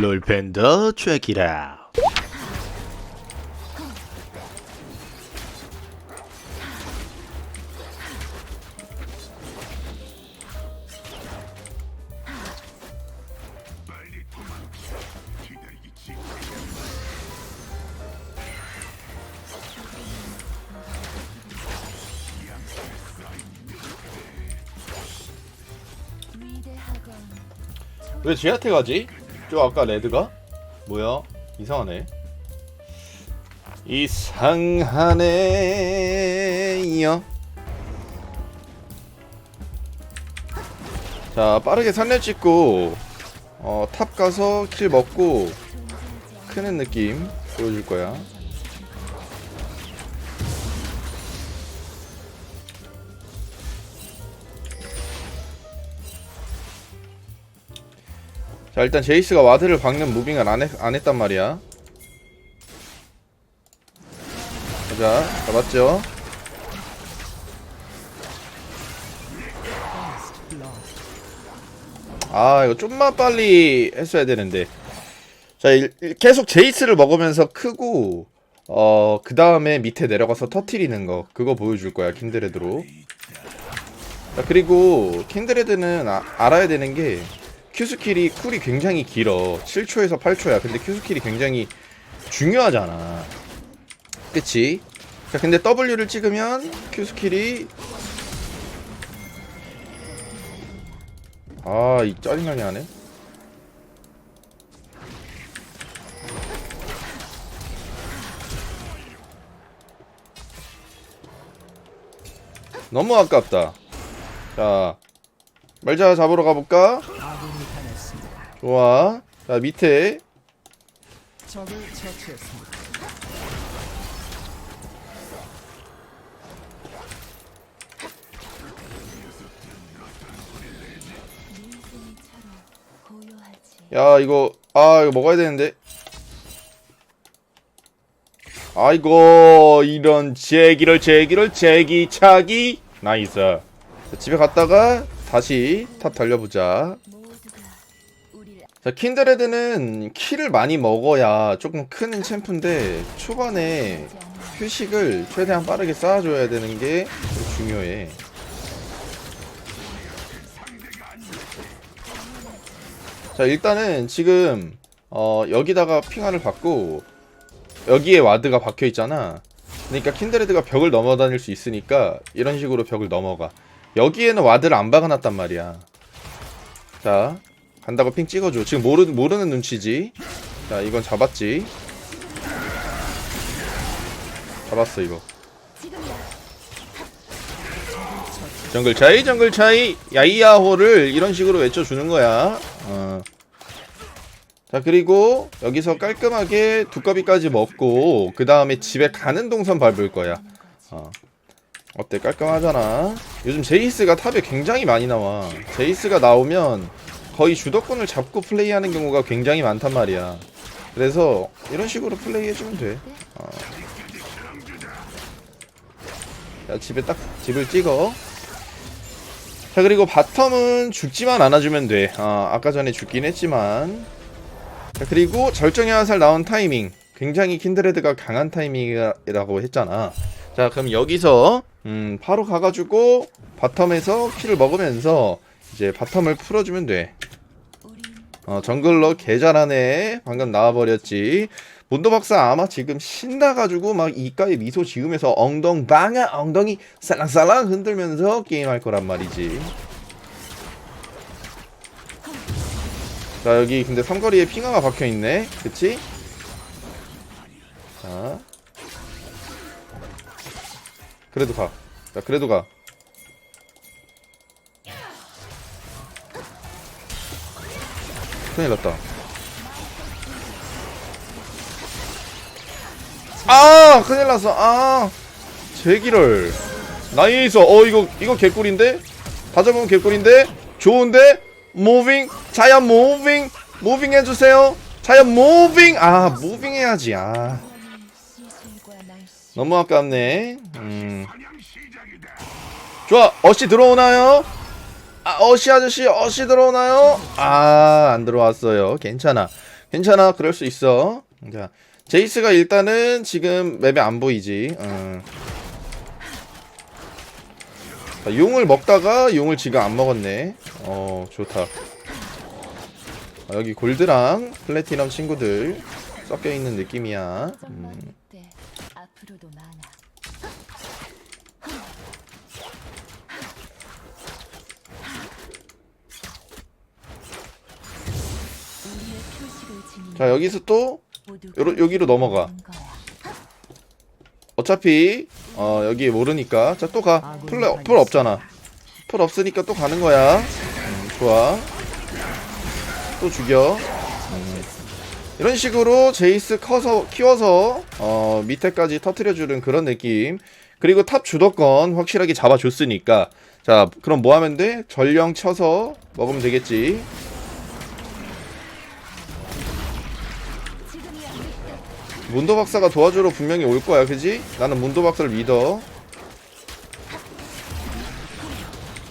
롤팬더. 위대하건 왜 쟤한테 가지? 저 아까 레드가? 뭐야? 이상하네. 이상하네요. 자, 빠르게 산내 찍고 어, 탑 가서 킬 먹고 크는 느낌 보여줄 거야. 자 일단 제이스가 와드를 박는 무빙을 안, 했, 안 했단 말이야. 가자. 잡았죠? 아 이거 좀만 빨리 했어야 되는데. 자 일- 일- 계속 제이스를 먹으면서 크고 어 그 다음에 밑에 내려가서 터트리는 거 그거 보여줄 거야 킨드레드로. 자, 그리고 킨드레드는 아, 알아야 되는 게 큐스킬이 쿨이 굉장히 길어. 7초에서 8초야. 근데 큐스킬이 굉장히 중요하잖아. 그치? 자 근데 W를 찍으면 큐스킬이 아 이 짜증나게 하네. 너무 아깝다. 자 말자 잡으러 가볼까? 좋아. 자 밑에. 야 이거 아 이거 먹어야 되는데. 아이고 이런 제기를 제기를 제기차기. 나이스. 자, 집에 갔다가 다시 탑 달려보자 자 킨드레드는 키를 많이 먹어야 조금 큰 챔프인데 초반에 휴식을 최대한 빠르게 쌓아줘야 되는 게 중요해. 자 일단은 지금 어 여기다가 핑화를 받고 여기에 와드가 박혀 있잖아. 그러니까 킨드레드가 벽을 넘어 다닐 수 있으니까 이런 식으로 벽을 넘어가. 여기에는 와드를 안 박아놨단 말이야. 자 간다고 핑 찍어줘. 지금 모르, 모르는 눈치지. 자 이건 잡았지. 잡았어 이거. 정글 차이 정글 차이. 야이야호를 이런 식으로 외쳐주는 거야. 어. 자 그리고 여기서 깔끔하게 두꺼비까지 먹고 그 다음에 집에 가는 동선 밟을 거야. 어. 어때? 깔끔하잖아. 요즘 제이스가 탑에 굉장히 많이 나와. 제이스가 나오면 거의 주도권을 잡고 플레이하는 경우가 굉장히 많단 말이야. 그래서 이런 식으로 플레이해주면 돼. 어. 자 집에 딱 집을 찍어. 자 그리고 바텀은 죽지만 않아주면 돼. 아, 아까 전에 죽긴 했지만. 자 그리고 절정의 화살 나온 타이밍. 굉장히 킨드레드가 강한 타이밍이라고 했잖아. 자 그럼 여기서 음 바로 가가지고 바텀에서 키를 먹으면서 이제 바텀을 풀어주면 돼 어, 정글러 개 잘하네. 방금 나와버렸지. 몬도 박사 아마 지금 신나가지고 막 이가에 미소 지으면서 엉덩 방아 엉덩이 살랑살랑 흔들면서 게임할 거란 말이지. 자 여기 근데 삼거리에 핑화가 박혀 있네. 그치? 자. 그래도 가. 자 그래도 가. 큰일 났다. 아, 큰일 났어. 아, 제기를. 나이스. 어, 이거, 이거 개꿀인데? 다 잡으면 개꿀인데? 좋은데? 무빙. 자야, 무빙. 무빙 해주세요. 자야, 무빙. 아, 무빙 해야지. 아, 너무 아깝네. 음. 좋아, 어시 들어오나요? 아, 어시 아저씨, 어시 들어오나요? 아, 안 들어왔어요. 괜찮아. 괜찮아. 그럴 수 있어. 자, 제이스가 일단은 지금 맵에 안 보이지. 음. 자, 용을 먹다가 용을 지금 안 먹었네. 어, 좋다. 아, 여기 골드랑 플래티넘 친구들 섞여 있는 느낌이야. 좀 음. 많아. 우리의 표식을 지닌 자, 여기서 또 요로- 여기로 넘어가. 어차피 어 여기 모르니까 자 또 가. 풀, 풀 없잖아. 풀 없으니까 또 가는 거야. 음, 좋아. 또 죽여. 음. 이런 식으로 제이스 커서 키워서 어 밑에까지 터트려주는 그런 느낌. 그리고 탑 주도권 확실하게 잡아줬으니까 자 그럼 뭐 하면 돼? 전령 쳐서 먹으면 되겠지. 문도 박사가 도와주러 분명히 올 거야, 그지? 나는 문도 박사를 믿어.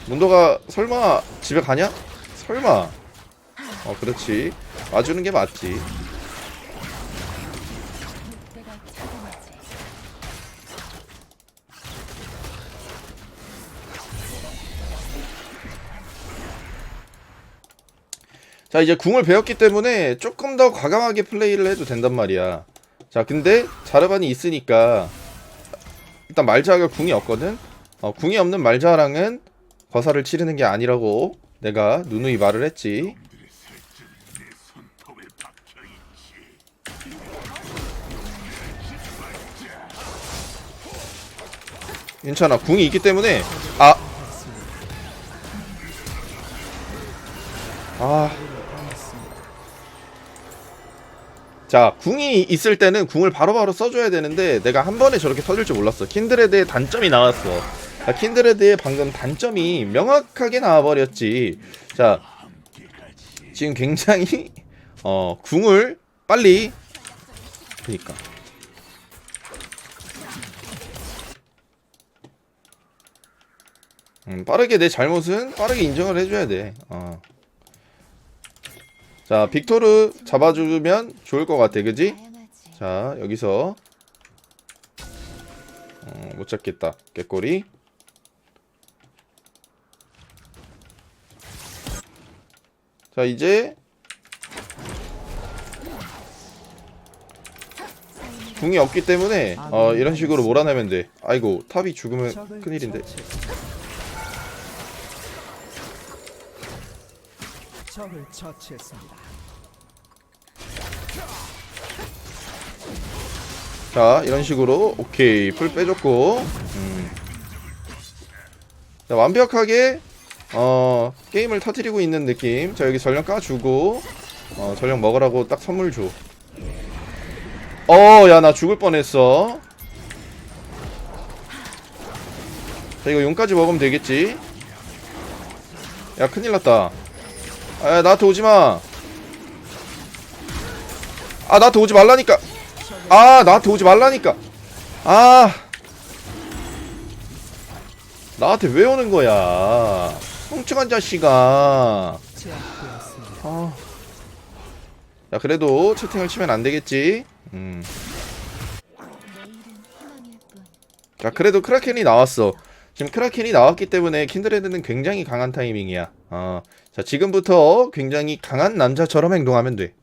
문도가 설마 집에 가냐? 설마. 어, 그렇지. 와주는 게 맞지. 자, 이제 궁을 배웠기 때문에 조금 더 과감하게 플레이를 해도 된단 말이야. 자, 근데 자르반이 있으니까 일단 말자가 궁이 없거든. 어, 궁이 없는 말자랑은 거사를 치르는 게 아니라고 내가 누누이 말을 했지. 괜찮아. 궁이 있기 때문에 아. 아. 자, 궁이 있을 때는 궁을 바로 바로 써줘야 되는데 내가 한 번에 저렇게 터질 줄 몰랐어. 킨드레드의 단점이 나왔어. 자, 킨드레드의 방금 단점이 명확하게 나와버렸지. 자, 지금 굉장히 어 궁을 빨리 그니까 음, 빠르게 내 잘못은 빠르게 인정을 해줘야 돼. 어. 자, 빅토르 잡아주면 좋을 것 같아, 그지? 자, 여기서 어, 못 잡겠다. 깨꼬리. 자, 이제 궁이 없기 때문에 어, 이런 식으로 몰아내면 돼. 아이고, 탑이 죽으면 큰일인데. 처치했습니다. 적을 처치했습니다. 자 이런 식으로 오케이 풀 빼줬고. 음. 자 완벽하게 어 게임을 터트리고 있는 느낌. 자 여기 전령 까주고 어 전령 먹으라고 딱 선물 줘어 야 나 죽을 뻔했어. 자 이거 용까지 먹으면 되겠지? 야 큰일났다 아 나한테 오지마 아 나한테 오지 말라니까 아 나한테 오지 말라니까 아 나한테 왜 오는 거야 멍청한 자식아. 아. 야 그래도 채팅을 치면 안 되겠지 음. 자 그래도 크라켄이 나왔어 지금 크라켄이 나왔기 때문에 킨드레드는 굉장히 강한 타이밍이야 어. 자 지금부터 굉장히 강한 남자처럼 행동하면 돼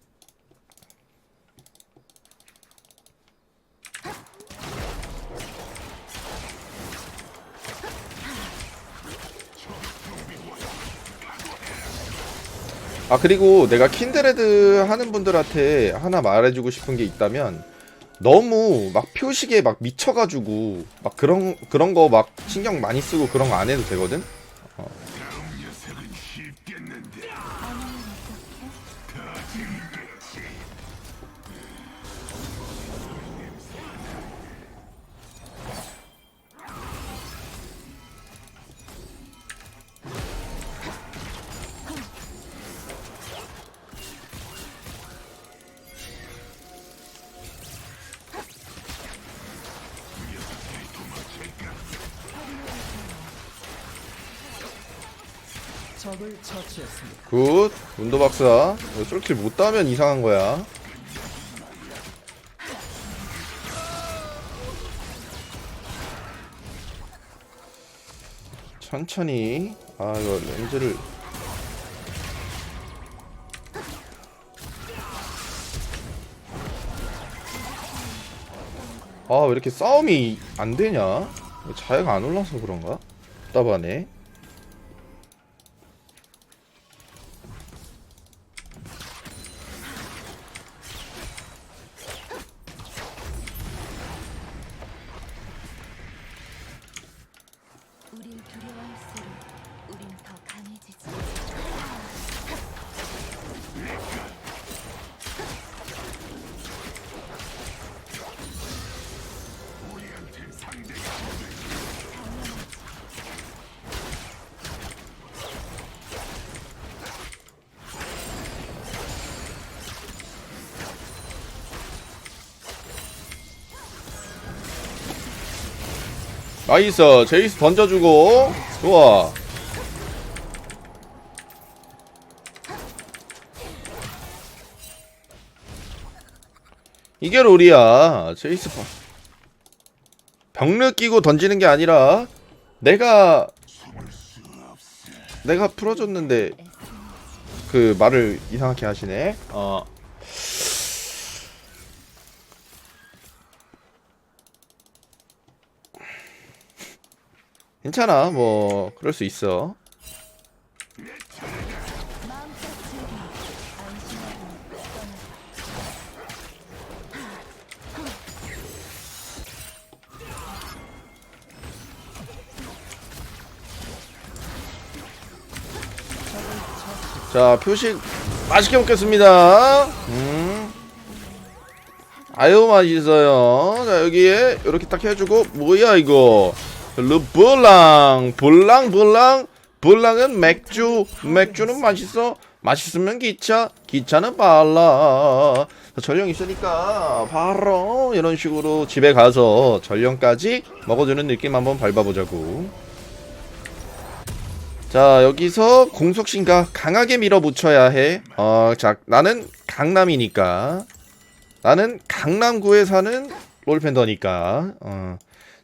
아 그리고 내가 킨드레드 하는 분들한테 하나 말해주고 싶은 게 있다면 너무 막 표식에 막 미쳐가지고 막 그런 그런 거 막 신경 많이 쓰고 그런 거 안 해도 되거든. 어머니 어떻게? 굿. 문도 박사. 이거 솔킬 못 따면 이상한 거야. 천천히. 아 이거 렌즈를. 아 왜 이렇게 싸움이 안 되냐? 자해가 안 올라서 그런가? 답답하네 나이스. 제이스 던져주고. 좋아. 이게 롤이야. 제이스 봐. 병력 끼고 던지는 게 아니라 내가 내가 풀어줬는데 그 말을 이상하게 하시네. 어 괜찮아 뭐 그럴 수 있어. 자 표식 맛있게 먹겠습니다 음. 아유 맛있어요 자 여기에 이렇게 딱 해주고 뭐야 이거 르블랑 볼랑 볼랑. 볼랑은 맥주 맥주는 맛있어. 맛있으면 기차 기차는 자, 전령 있으니까 바로 이런 식으로 집에 가서 전령까지 먹어주는 느낌 한번 밟아보자고. 자 여기서 공속신가 강하게 밀어붙여야 해. 어, 자 나는 강남이니까. 나는 강남구에 사는 롤팬더니까. 어.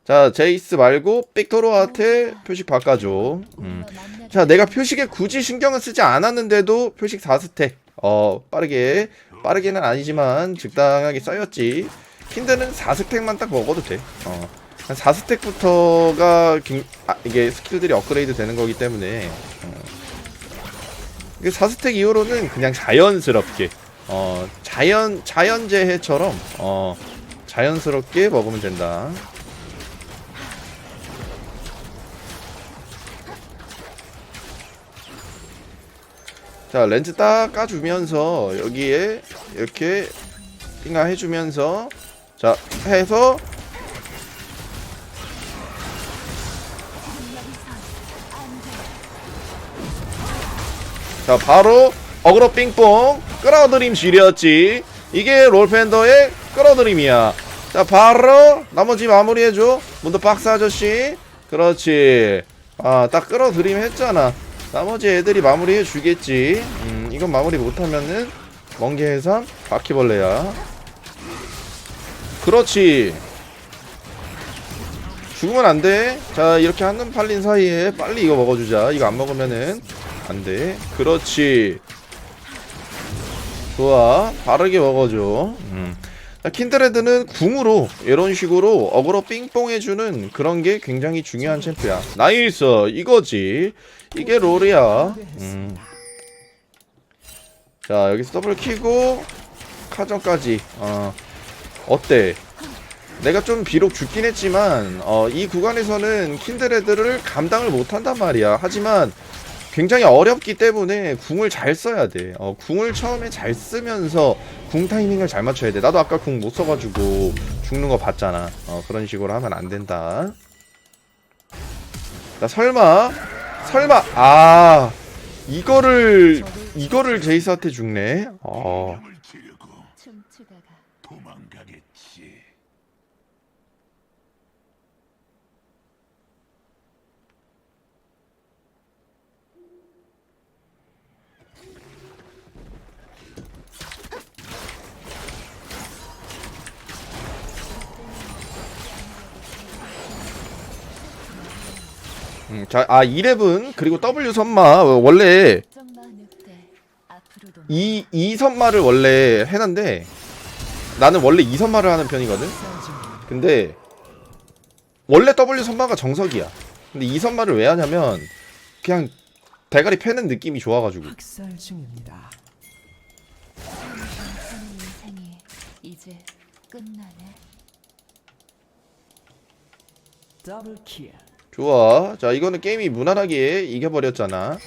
자 제이스 말고 빅토로한테 표식 바꿔줘. 음. 자 내가 표식에 굳이 신경을 쓰지 않았는데도 표식 4스택. 어 빠르게 빠르게는 아니지만 적당하게 쌓였지. 킨드는 4스택만 딱 먹어도 돼. 어. 한 4스택부터가 아, 이게 스킬들이 업그레이드 되는 거기 때문에 어. 이게 4스택 이후로는 그냥 자연스럽게 어 자연 자연재해처럼 어 자연스럽게 먹으면 된다. 자 렌즈 딱 까주면서 여기에 이렇게 띵가 해주면서 자 해서 자 바로 어그로 삥뽕 끌어들임 지렸지 이게 롤팬더의 끌어들임이야 자 바로 나머지 마무리해줘. 문도 박스 아저씨. 그렇지. 아 딱 끌어들임 했잖아. 나머지 애들이 마무리해 주겠지. 음 이건 마무리 못하면은 멍게 해삼 바퀴벌레야. 그렇지. 죽으면 안돼. 자 이렇게 한눈 팔린 사이에 빨리 이거 먹어주자. 이거 안 먹으면은 안돼. 그렇지. 좋아. 바르게 먹어줘. 음. 자, 킨드레드는 궁으로 이런 식으로 어그로 삥뽕 해주는 그런 게 굉장히 중요한 챔프야 나이스! 이거지. 이게 롤이야. 음. 자 여기서 더블 키고 카정까지. 어 어때? 내가 좀 비록 죽긴 했지만 어, 이 구간에서는 킨드레드를 감당을 못한단 말이야. 하지만 굉장히 어렵기 때문에 궁을 잘 써야 돼. 어, 궁을 처음에 잘 쓰면서 궁 타이밍을 잘 맞춰야 돼. 나도 아까 궁 못 써가지고 죽는 거 봤잖아. 어, 그런 식으로 하면 안 된다. 나 설마, 설마, 아, 이거를, 이거를 제이스한테 죽네. 어, 춤추다가 도망가겠지. 음, 자, 아 2렙은 그리고 W 선마 원래 늑대 앞으로도 이, 이 선마를 원래 해놨는데 나는 원래 이 선마를 하는 편이거든 근데 원래 W 선마가 정석이야 근데 이 선마를 왜 하냐면 그냥 대가리 패는 느낌이 좋아가지고 학살 중입니다. 인생이 이제 끝나네. 더블 킬. 좋아 자 이거는 게임이 무난하게 이겨버렸잖아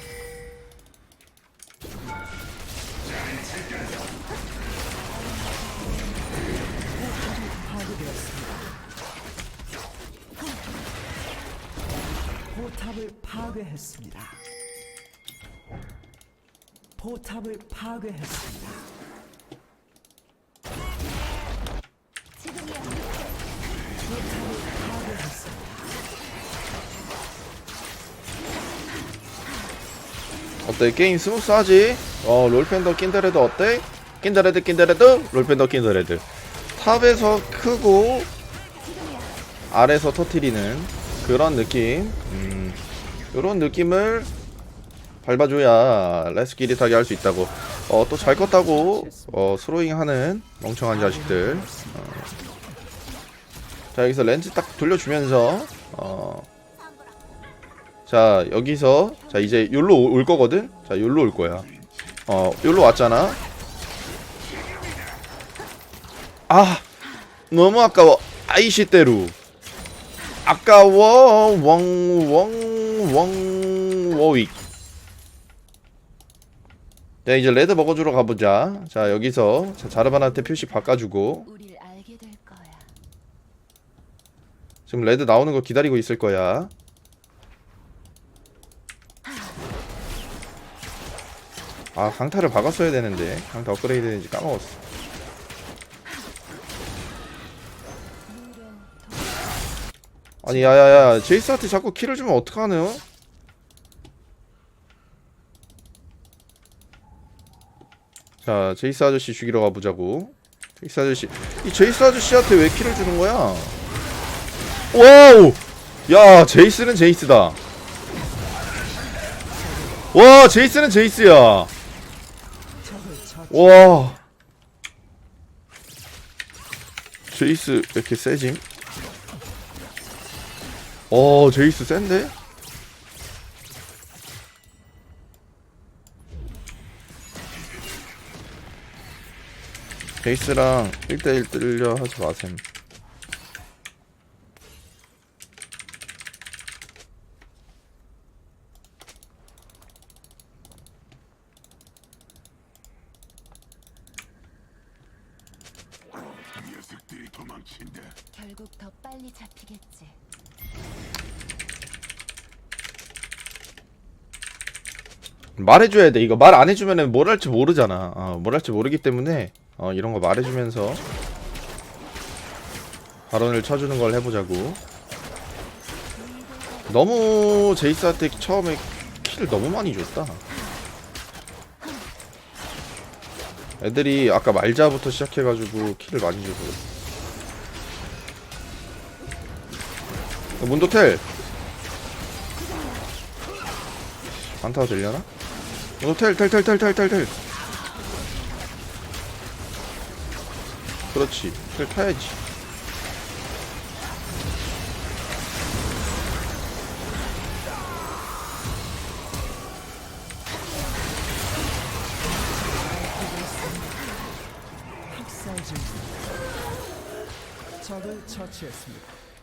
포탑을 파괴했습니다. 포탑을 파괴했습니다. 어때 게임 스무스하지? 어 롤팬더 킨드레드 어때? 킨드레드 킨드레드 롤팬더 킨드레드 탑에서 크고 아래서 터트리는 그런 느낌 음, 요런 느낌을 밟아줘야 레스키릿하게 할 수 있다고 어 또잘 껐다고 어 스로잉 하는 멍청한 자식들 어. 자 여기서 렌즈 딱 돌려주면서 어 자 여기서 자 이제 요로 올 거거든? 자 요로 올 거야. 어 요로 왔잖아. 아 너무 아까워. 아이시대루. 아까워. 웡웡웡 워윅. 자 이제 레드 먹어주러 가보자. 자 여기서 자, 자르반한테 표시 바꿔주고. 지금 레드 나오는 거 기다리고 있을 거야 아 강타를 박았어야 되는데 강타 업그레이드 되는지 까먹었어 아니 야야야 제이스한테 자꾸 킬을 주면 어떡하노? 자 제이스 아저씨 죽이러 가보자고 제이스 아저씨 이 제이스 아저씨한테 왜 킬을 주는 거야? 와우 야 제이스는 제이스다 와 제이스는 제이스야. 와 제이스 왜 이렇게 세짐? 어 제이스 센데? 제이스랑 1대1 뜰려 하지 마셈 녀석들이 도망친다. 결국 더 빨리 잡히겠지. 말해줘야 돼. 이거 말 안 해주면은 뭘 할지 모르잖아. 어, 뭘 할지 모르기 때문에 어, 이런 거 말해주면서 발언을 쳐주는 걸 해보자고. 너무 제이스한테 처음에 킬을 너무 많이 줬다. 애들이 아까 말자부터 시작해가지고 킬을 많이 줘서 문도텔 안 타도 되려나? 문도텔 텔텔텔텔텔텔 그렇지 텔 타야지.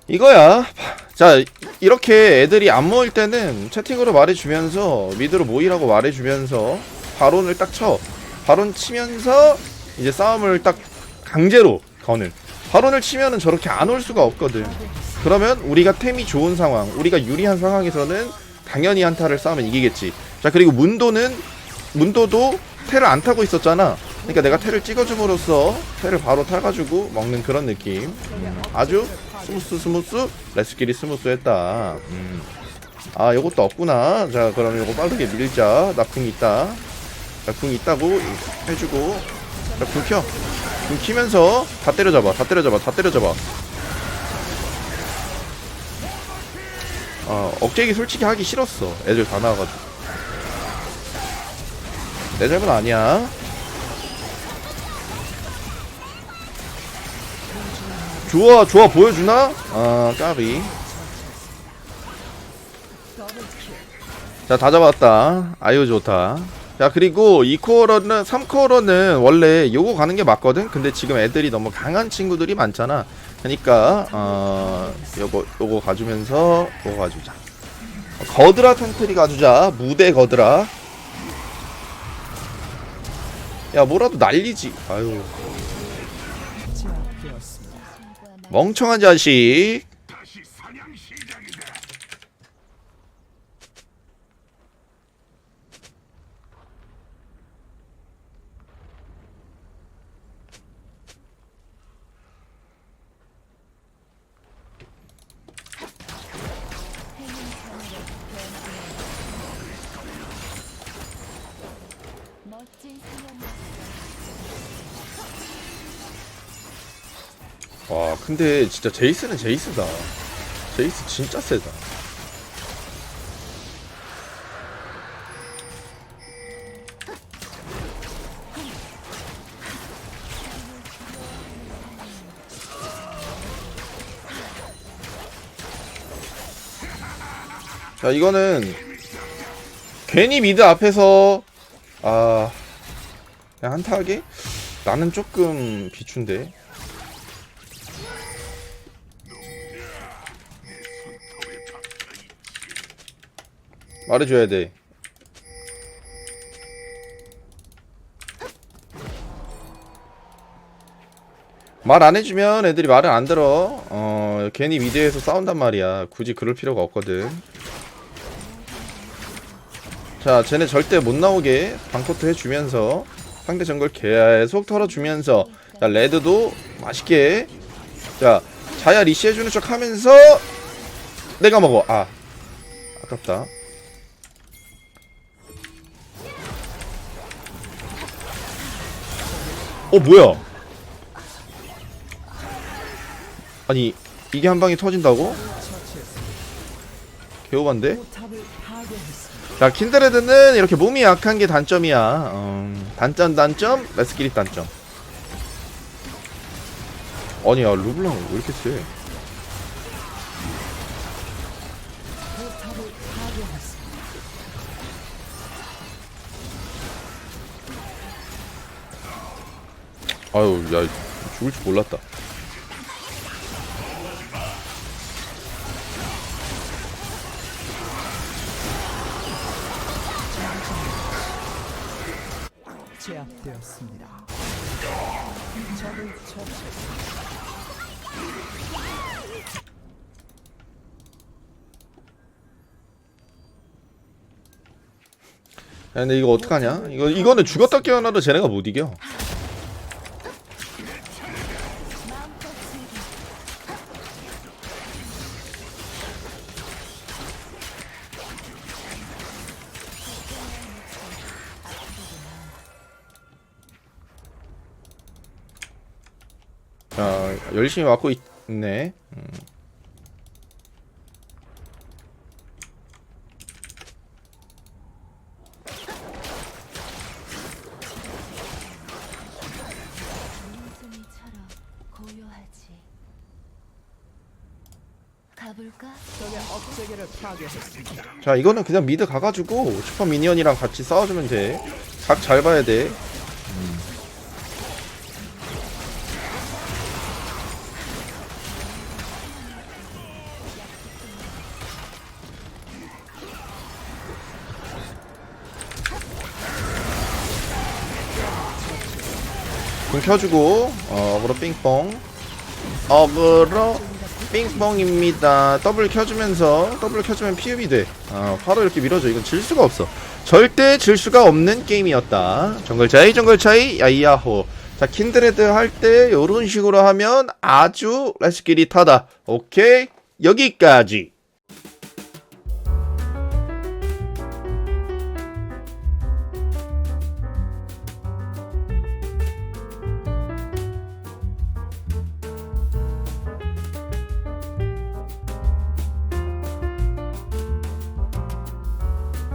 이거야. 자, 이렇게 애들이 안 모일 때는 채팅으로 말해주면서 미드로 모이라고 말해주면서 바론을 딱 쳐. 바론 치면서 이제 싸움을 딱 강제로 거는. 바론을 치면은 저렇게 안 올 수가 없거든. 그러면 우리가 템이 좋은 상황, 우리가 유리한 상황에서는 당연히 한타를 싸우면 이기겠지. 자, 그리고 문도는 문도도 텔을 안 타고 있었잖아. 그러니까 내가 텔을 찍어줌으로써 텔을 바로 타가지고 먹는 그런 느낌. 음, 아주 스무스 스무스 레스킬이 스무스 했다. 음. 아 요것도 없구나. 자 그럼 요거 빠르게 밀자. 나궁 있다. 나궁 있다고 해주고. 궁 키면서 다 때려잡아. 다 때려잡아. 다 때려잡아. 어, 억제기 솔직히 하기 싫었어. 애들 다 나와가지고. 내 잘못 아니야. 좋아, 좋아, 보여주나? 아, 까비. 자, 다 잡았다. 아유, 좋다. 자, 그리고 2코어는, 3코어는 원래 요거 가는 게 맞거든? 근데 지금 애들이 너무 강한 친구들이 많잖아. 그니까, 어, 요거, 요거 가주면서, 요거 가주자. 거드라 텐트리 가주자. 무대 거드라. 야, 뭐라도 날리지. 아유. 멍청한 자식. 다시 사냥 시작이다. 멋진 사냥 와, 근데 진짜 제이스는 제이스다. 제이스 진짜 세다. 자, 이거는 괜히 미드 앞에서 아 그냥 한타하게 나는 조금 비춘데. 말해줘야 돼. 말 안 해주면 애들이 말을 안 들어. 어, 괜히 미드에서 싸운단 말이야. 굳이 그럴 필요가 없거든. 자, 쟤네 절대 못 나오게 방코트 해주면서 상대 정글 계속 털어주면서 자, 레드도 맛있게 자, 자야 리시 해주는 척 하면서 내가 먹어. 아, 아깝다. 어 뭐야? 아니 이게 한 방에 터진다고? 개오반데? 자 킨드레드는 이렇게 몸이 약한 게 단점이야. 음, 단점 단점 레스키리 단점. 아니야 르블랑 왜 이렇게 세? 아유 야 죽을 줄 몰랐다. 제압되었습니다. 야, 근데 이거 어떡하냐? 이거 이거는 죽었다 깨어나도 쟤네가 못 이겨. 자 열심히 맞고 있네. 음. 자 이거는 그냥 미드 가가지고 슈퍼 미니언이랑 같이 싸워주면 돼. 각 잘 봐야 돼. 궁 켜주고 어, 어그로 삥뽕. 어그로 삥뽕입니다. 더블 켜주면서 더블 켜주면 피흡이 돼. 아, 바로 이렇게 밀어줘. 이건 질 수가 없어. 절대 질 수가 없는 게임이었다. 정글 차이 정글 차이. 야이야호. 자 킨드레드 할 때 요런 식으로 하면 아주 레스끼릿하다. 오케이. 여기까지